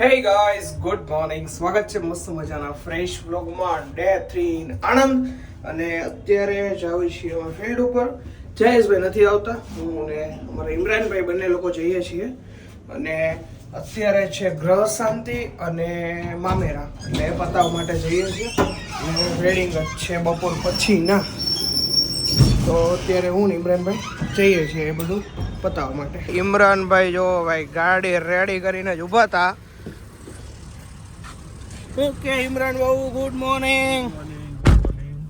Hey guys good morning સ્વાગત છે મસ્ત મજાના ફ્રેશ બ્લોગમાં ડે થ્રી ઇન આણંદ અને અત્યારે જાવી છીએ અમે ફિલ્ડ ઉપર. જયેશભાઈ નથી આવતા. હું ને અમારા ઇમરાનભાઈ બંને લોકો જઈએ છીએ. અને અત્યારે છે ગ્રહ શાંતિ અને મામેરા. એટલે એ પતાવવા માટે જઈએ છીએ. વેડિંગ જ છે બપોર પછીના. તો અત્યારે હું ને ઇમરાનભાઈ જઈએ છીએ એ બધું પતાવવા માટે. ઇમરાનભાઈ જો ભાઈ ગાડી રેડી કરીને જ ઊભા હતા. ઓકે इमरान बाबू गुड मॉर्निंग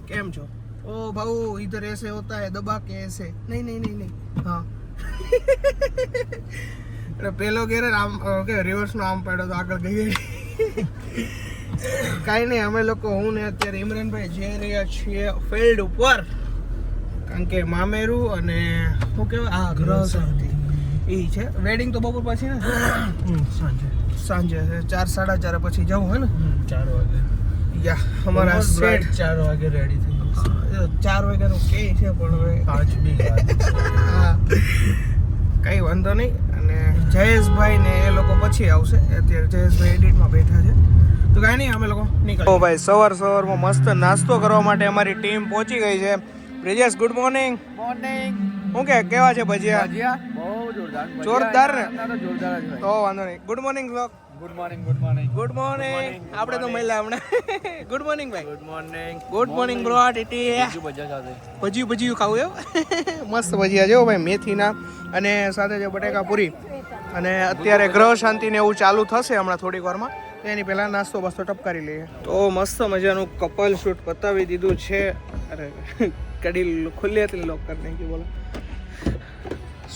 કેમ છો ઓ બાબू इधर ऐसे होता है दबा के ऐसे नहीं नहीं नहीं नहीं हाँ એટલે પેલો ઘેરે આમ અ, કે રિવર્સ નો આમ પાડ્યો તો આગળ ગઈ કાંઈ નહીં અમે લોકો હું ને અત્યારે ઇમરાનભાઈ જઈ રહ્યા છીએ ફિલ્ડ ઉપર કારણ કે મામેરું અને શું કહેવાય આ ગ્રહ શાંતિ એ છે. વેડિંગ તો બપોર પછી ને? સાંજે. સાંજે ચાર સાડા ચાર પછી જવું હે ને? ચાર વાગે. યા અમારા સેટ ચાર વાગે રેડી થઈ ચાર ચાર વાગ્યાનું કે છે પણ હવે પાંચ બી હા. કઈ વાંધો નહીં. અને જયેશભાઈ ને એ લોકો પછી આવશે. અત્યારે જયેશભાઈ એડિટમાં બેઠા છે. તો કાંઈ નહીં અમે લોકો નીકળો ભાઈ સવાર સવારમાં મસ્ત નાસ્તો કરવા માટે અમારી ટીમ પહોંચી ગઈ છે. બ્રિજેશ ગુડ મોર્નિંગ મોર્નિંગ શું કે કેવા છે ભજીયા? ભજીયા? બહુ જોરદાર. જોરદાર ને? જોરદાર જ તો વાંધો નહીં. ગુડ મોર્નિંગ લોક good morning good morning good morning આપણે તો મળ્યા હમણાં. ગુડ મોર્નિંગ ભાઈ. Good morning good morning bro TT. ભજીયા ભજીયું ખાવું એવું? મસ્ત ભજીયા જેવો ભાઈ મેથીના. અને સાથે જે બટેકા પૂરી અને અત્યારે ગ્રહ શાંતિ ને એવું ચાલુ થશે હમણાં થોડીક વારમાં. એની પહેલા નાસ્તો બસ્તો ટપકારી લઈએ. તો મસ્ત મજાનું કપલ શૂટ પતાવી દીધું છે. અરે કડી ખુલ્લી હતી લોક કરી નાખી બોલો.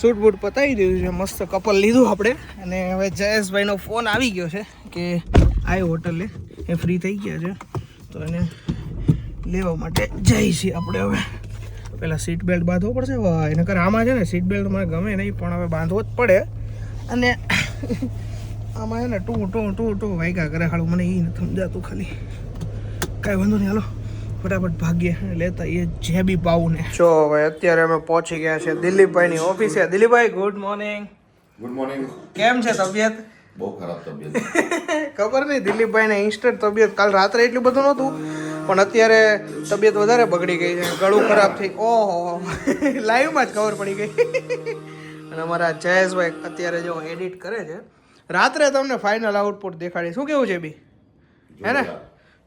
શૂટ બૂટ પતાવી દીધું છે. મસ્ત કપલ લીધું આપણે. અને હવે જયેશભાઈનો ફોન આવી ગયો છે કે આવ્યો હોટલે એ ફ્રી થઈ ગયા છે. તો એને લેવા માટે જઈ છીએ આપણે હવે. પહેલાં સીટ બેલ્ટ બાંધવો પડશે. વાહ, એને કર આમાં છે ને સીટ બેલ્ટ મને ગમે નહીં, પણ હવે બાંધવો જ પડે. અને આમાં છે ને ટુ ટુ ટુ ટુ વાગ્યા કરે હાલું, મને એ નથી સમજાતું ખાલી. કાંઈ વાંધો નહીં, હાલો. ફટાફટ ભાગ્ય લેતા એ જે બી પાઉને ને જો ભાઈ અત્યારે અમે પહોંચી ગયા છે દિલીપભાઈની ઓફિસે. Dilipbhai good morning good morning કેમ છે તબિયત? બહુ ખરાબ તબિયત ખબર નહીં દિલીપભાઈને ઇન્સ્ટન્ટ તબિયત. કાલ રાત્રે એટલું બધું નહોતું પણ અત્યારે તબિયત વધારે બગડી ગઈ છે. ગળું ખરાબ થઈ ઓહો લાઈવમાં જ ખબર પડી ગઈ. અને અમારા જયેશભાઈ અત્યારે જો એડિટ કરે છે. રાત્રે તમને ફાઇનલ આઉટપુટ દેખાડી. શું કેવું છે બી? હે ને?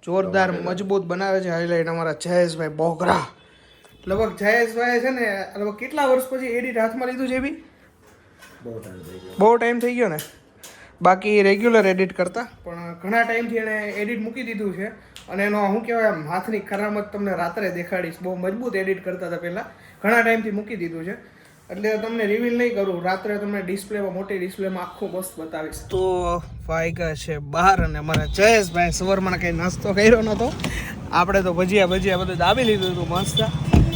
જોરદાર મજબૂત બનાવે છે હાઇલાઇટ અમારા જયેશભાઈ બોગરા. લગભગ જયેશભાઈ છે ને લગભગ કેટલા વર્ષ પછી એડિટ હાથમાં લીધું છે બી? બહુ ટાઈમ થઈ ગયો. ને? બાકી રેગ્યુલર એડિટ કરતા? પણ ઘણા ટાઈમથી એણે એડિટ મૂકી દીધું છે. અને એનો હું કહેવાય આમ હાથની કરામત તમને રાત્રે દેખાડીશ. બહુ મજબૂત એડિટ કરતા હતા પહેલાં. ઘણા ટાઈમથી મૂકી દીધું છે. એટલે તમને રિવીલ નહીં કરું. રાત્રે તમને ડિસ્પ્લેમાં મોટી ડિસ્પ્લેમાં આખું મસ્ત બતાવીશ. તો વાગ્યા છે બહાર અને અમારા જયેશભાઈ સવારમાં કંઈ નાસ્તો કર્યો નહોતો આપણે તો ભજીયા ભજીયા બધું દાબી લીધું હતું મસ્ત.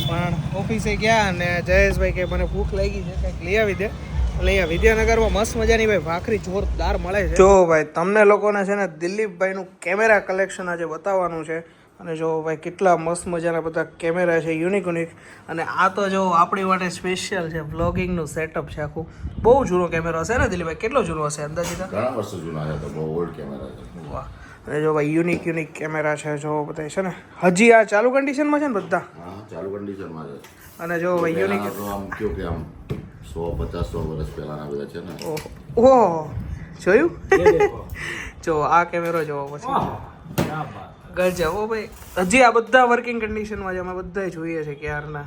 પણ ઓફિસે ગયા અને જયેશભાઈ કે મને ભૂખ લાગી છે કંઈક લઈ આવી દે. એટલે અહીંયા વિદ્યાનગરમાં મસ્ત મજાની ભાઈ ભાખરી જોરદાર મળે છે. જો ભાઈ તમને લોકોને છે ને દિલીપભાઈનું કેમેરા કલેક્શન આજે બતાવવાનું છે. અને જો ભાઈ કેટલા મસ્ત મજાના બધા કેમેરા છે યુનિક યુનિક અને આ તો જો આપણી માટે સ્પેશિયલ છે વ્લોગિંગનું સેટઅપ છે આખું. બહુ જૂનો કેમેરો હશે ને દિલીપભાઈ? કેટલો જૂનો હશે અંદાજી ઘણા વર્ષો જૂનો છે તો બહુ ઓલ્ડ કેમેરા છે. વાહ. અને જો ભાઈ યુનિક યુનિક કેમેરા છે જો બધા છે ને. હજી આ ચાલુ કન્ડિશનમાં છે ને બધા? ચાલુ કન્ડિશનમાં છે. અને જો ભાઈ યુનિક આમ કયો કે આમ સો પચાસ સો વર્ષ પહેલાના બધા છે ને. ઓહો. ઓહો. જોયું? જો આ કેમેરો જોવો પછી. ગજબ ઓ ભાઈ હજી આ બધા વર્કિંગ કન્ડિશનમાં જ અમે બધાય જોઈએ છે ક્યારના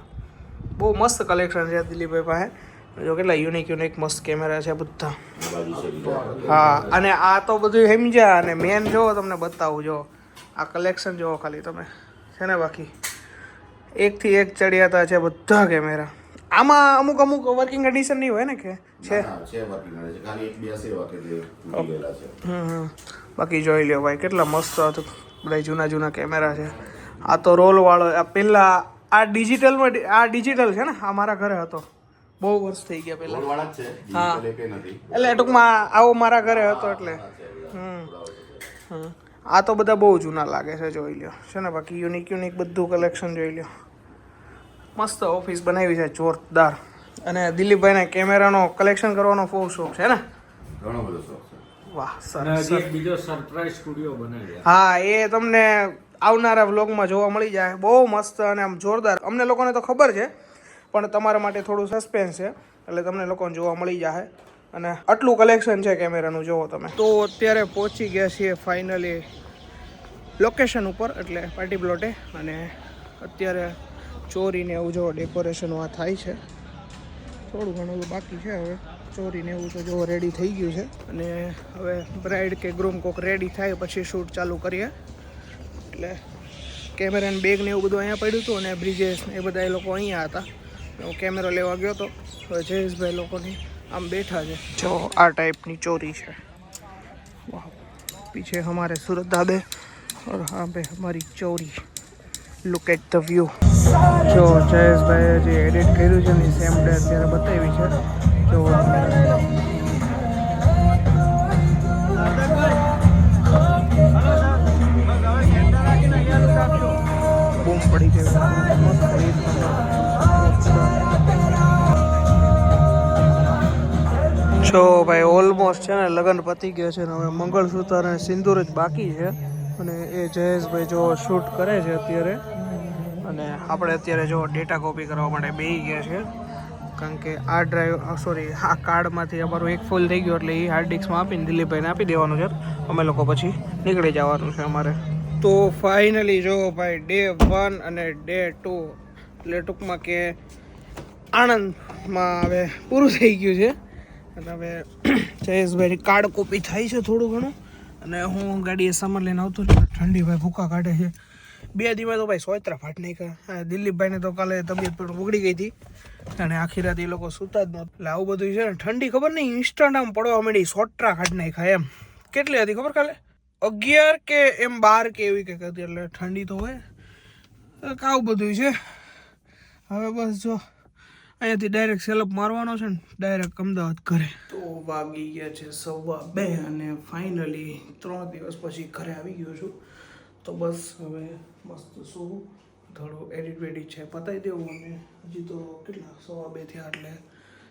બહુ મસ્ત કલેક્શન છે દિલીપભાઈ પાસે. જો કેટલા યુનિક યુનિક મસ્ત કેમેરા છે બધા. હા અને આ તો બધું સમજ્યા અને મેન જોવો તમને બતાવું જો. આ કલેક્શન જોવો ખાલી તમે. છે ને બાકી? એકથી એક ચડિયાતા છે બધા કેમેરા આમાં અમુક અમુક વર્કિંગ કન્ડિશન નહીં હોય ને કે? છે? જે. બાકી જોઈ લ્યો ભાઈ કેટલા મસ્ત હતું. બધા જૂના જૂના કેમેરા છે. આ તો રોલવાળો પહેલાં આ પેલા આ ડિજિટલમાં આ ડિજિટલ છે ને આ મારા ઘરે હતો. બહુ વર્ષ થઈ ગયા એકેય નથી. એટલે ટૂંકમાં આવો મારા ઘરે હતો એટલે. હમ. આ તો બધા બહુ જૂના લાગે છે જોઈ લ્યો. છે ને બાકી યુનિક યુનિક બધું કલેક્શન જોઈ લ્યો. મસ્ત ઓફિસ બનાવી છે જોરદાર. અને દિલીપભાઈને કેમેરાનો કલેક્શન કરવાનો બહુ શોખ છે ને? ઘણો બધો શોખ. વાહ સરસ એક બીજો સરપ્રાઈઝ સ્ટુડિયો બનાવ્યા હા એ તમને આવનારા વ્લોગમાં જોવા મળી જાય. બહુ મસ્ત અને આમ જોરદાર. અમને લોકોને તો ખબર છે પણ તમારા માટે થોડું સસ્પેન્સ છે. એટલે તમને લોકોને જોવા મળી જાય અને આટલું કલેક્શન છે કેમેરાનું જોવો તમે. તો અત્યારે પહોંચી ગયા છીએ ફાઇનલી લોકેશન ઉપર એટલે પાર્ટી પ્લોટે અને અત્યારે ચોરીને એવું જો ડેકોરેશન આ થાય છે. થોડું ઘણું બાકી છે હવે. ચોરીને એવું તો જો રેડી થઈ ગયું છે. અને હવે બ્રાઇડ કે ગ્રૂમ કોક રેડી થાય પછી શૂટ ચાલુ કરીએ. એટલે કેમેરા ને બેગ ને એવું બધું અહીંયા પડ્યું હતું અને બ્રિજેશ એ બધા એ લોકો અહીંયા હતા. હું કેમેરો લેવા ગયો હતો હવે જયેશભાઈ લોકોની આમ બેઠા છે. જો આ ટાઈપની ચોરી છે. વાહ. પીછે અમારે સુરત ધાબે ઓર હા ભાઈ, અમારી ચોરી. લુક એટ ધ વ્યૂ જો જયેશભાઈએ જે એડિટ કર્યું છે ને સેમ ડે અત્યારે બતાવી છે. જો ભાઈ ઓલમોસ્ટ છે ને લગ્ન પતી ગયો છે ને હવે મંગળસૂત્ર અને સિંદૂર જ બાકી છે. અને એ જયેશભાઈ જો શૂટ કરે છે અત્યારે. અને આપણે અત્યારે જો ડેટા કોપી કરવા માટે બેસી ગયા છે. કારણ કે આ ડ્રાઈવ સોરી આ કાર્ડમાંથી અમારું એક ફૂલ થઈ ગયું એટલે એ હાર્ડ ડિસ્કમાં આપીને દિલીપભાઈને આપી દેવાનું છે. અમે લોકો પછી નીકળી જવાનું છે અમારે. તો ફાઇનલી જો ભાઈ ડે વન અને ડે ટુ એટલે ટૂંકમાં કે આણંદમાં હવે પૂરું થઈ ગયું છે. અને હવે જયેશભાઈ કાર્ડ કોપી થાય છે થોડું ઘણું. અને હું ગાડીએ સામાન લઈને આવતો છું. ઠંડી ભાઈ ભૂકા કાઢે છે. બે દિવસ તો ભાઈ સોયત્રા ફાટ નાખ્યા દિલીપભાઈને તો કાલે તબિયત પણ બગડી ગઈ હતી. અને આખી રાત એ લોકો સૂતા જ નહોતા. એટલે આવું બધું છે ને, ઠંડી ખબર નહીં ઇન્સ્ટન્ટ આમ પડવા માંડી સોટરા નહીં નાખ્યા એમ. કેટલી હતી ખબર કાલે? અગિયાર કે એમ બાર કે એવી કંઈક હતી, એટલે ઠંડી તો હોય. આવું બધું છે. હવે બસ જો, અહીંયાથી ડાયરેક્ટ સેલઅપ મારવાનો છે ને ડાયરેક્ટ અમદાવાદ ઘરે. તો વાગી ગયા છે સવા બે અને ફાઇનલી ત્રણ દિવસ પછી ઘરે આવી ગયો છું. તો બસ હવે મસ્ત શું થોડું એડિટ વેડિટ છે. પતાવી દેવું અને હજી તો કેટલા, સવા બે થયા એટલે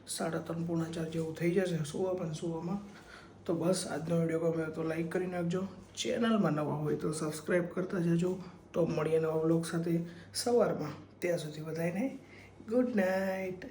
સાડા ત્રણ, પૂણા ચાર જેવું થઈ જશે સુવા, પણ સુવામાં. તો બસ આજનો વીડિયો ગમે તો લાઈક કરી નાખજો. ચેનલમાં નવા હોય તો સબસ્ક્રાઈબ કરતા જજો. તો મળીએ નવા બ્લોગ સાથે સવારમાં. ત્યાં સુધી બધાને ગુડ નાઇટ.